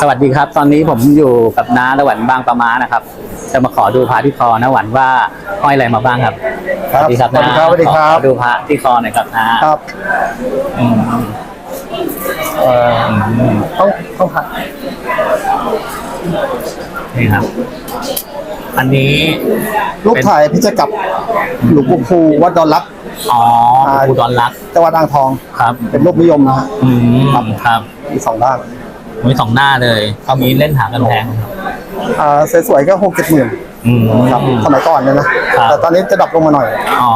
สวัสดีครับ ตอนนี้ผมอยู่กับน้าละหวันบางประมานะครับ จะมาขอดูพระที่คอนะหวันว่าห้อยอะไรมาบ้างครับครับสวัสดีครับสวัสดีครับสวัสดีครับ ขอดูพระที่คอหน่อยครับนะครับอืมเอ่อต้องต้องผัดนี่ครับ อันนี้ รูปถ่ายพิจกับหลวงปู่ภูวัดดอนรัก อ๋ออ่าปูดอนรักจังหวัดอ่างทอง ครับ เป็นรูปนิยมนะฮะอืมครับ มีสองด้าน มีสองหน้าเลยเขามีเล่นหางกันแพงครับอ่าสวยๆก็หกเจ็ดหมื่นอืม ครับสมัยก่อนเนี่ยนะ ครับ แต่ตอนนี้จะดรอปลงมาหน่อย อ๋อ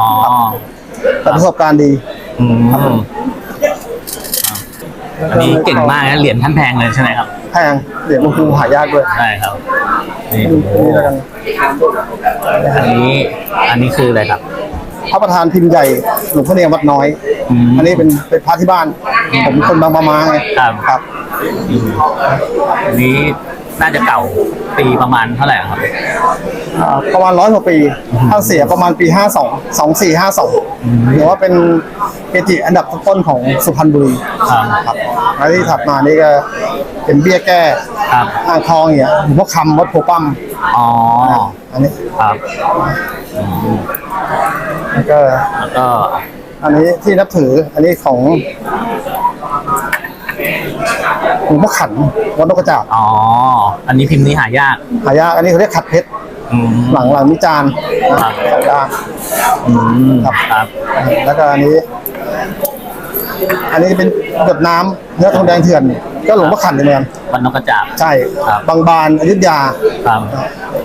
แต่ประสบการณ์ดี อืมครับอันนี้เก่งมากนะเหรียญท่านแพงเลยใช่ไหมครับแพงเหรียญหลวงปู่หายากด้วยใช่ครับนี่นี่แล้วกันอันนี้อันนี้คืออะไรครับ พระประธานพิมพ์ใหญ่หลวงพ่อเนียมวัดน้อย อืมอันนี้เป็นเป็นพระที่บ้าน ผมเป็นคนบางประมาไงครับ ครับ อันนี้น่าจะเก่าปีประมาณเท่าไหร่ครับ อ่าประมาณร้อยกว่าปีท่านเสียประมาณปีห้าสองสองสี่ห้าสองหรือว่าเป็นเกจิอันดับต้นๆของสุพรรณบุรีครับ ครับแล้วที่ถัดมานี่ก็เป็นเบี้ยแก้ครับ อ่างทองอย่างเงี้ยหลวงพ่อคำวัดโพปั้มอ๋อ อันนี้ครับแล้วก็ แล้วก็อันนี้ที่นับถืออันนี้ของ หลวงพ่อขันวัดนกกระจาบอ๋อ อันนี้พิมพ์นี้หายาก หายากอันนี้เขาเรียกขัดเพชรอืมหลังหลังมิจานนะครับสองด้านอืมครับ ครับ แล้วก็อันนี้ อันนี้เป็นหยดน้ำเนื้อทองแดงเถื่อน ก็หลวงพ่อขันในเมืองวันนกกระจาบ ใช่ครับ บางบานอยุธยาครับ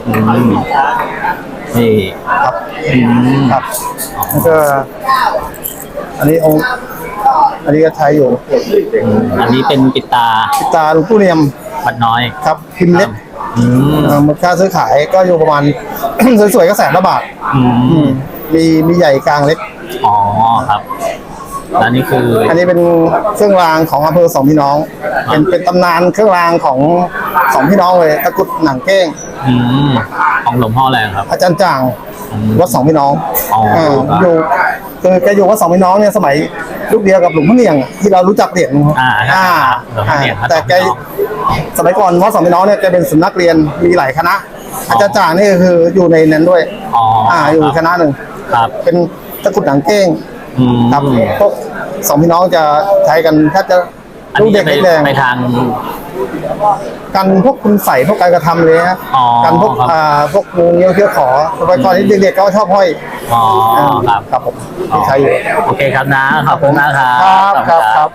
อืมนี่ครับอืมครับแล้วก็อันนี้องค์ อันนี้ก็ใช้อยู่อันนี้เป็นปิดตาปิดตาหลวงปู่เนียมบัดน้อยครับพิมพ์เล็กอืมเอ่อมูลค่าซื้อขายก็อยู่ประมาณ สวยๆก็แสนละบาทอือืมมมีมีใหญ่กลางเล็ก อ๋อครับแล้วนี่คืออันนี้เป็นเครื่องรางของอำเภอสองพี่น้อง เป็นเป็นตำนานเครื่องรางของสองพี่น้องเลยตะกรุดหนังเก้ง อืมของหลวงพ่ออะไรครับ อาจารย์จ่างอืมวัดสองพี่น้องอ๋ออ่าอยู่คือแกอยู่วัดสองพี่น้องเนี่ยสมัย ยุคเดียวกับหลวงพ่อเนียงอะที่เรารู้จักเหรียญอ่าอ่าหลวงพ่อเนียงครับแต่แกสองพี่น้องสมัยก่อนวัดสองพี่น้องเนี่ยแกเป็นสำนักเรียนมีหลายคณะ อาจารย์จ่างนี่ก็คืออยู่ในนั้นด้วยอ๋ออ่อ่าอยู่คณะหนึ่งครับเป็นตะกรุดหนังเก้งอืมครับพวกสองพี่น้องจะใช้กันแทบจะ อันลูกนี้เด็จะกไปเล็กแดง ไปทาง กันพวกคุณใส่พวกการกระทำเลยฮะอ๋อกันพวกครับ อ่าพวกงูเงี้ยวเขี้ยวขอสมัยก่อนที่เด็กๆก็ชอบห้อยอ๋อครับ ครับผมที่ใช้อยู่ โอเคครับนะขอบคุณมากครับ ครับขอณครับครับ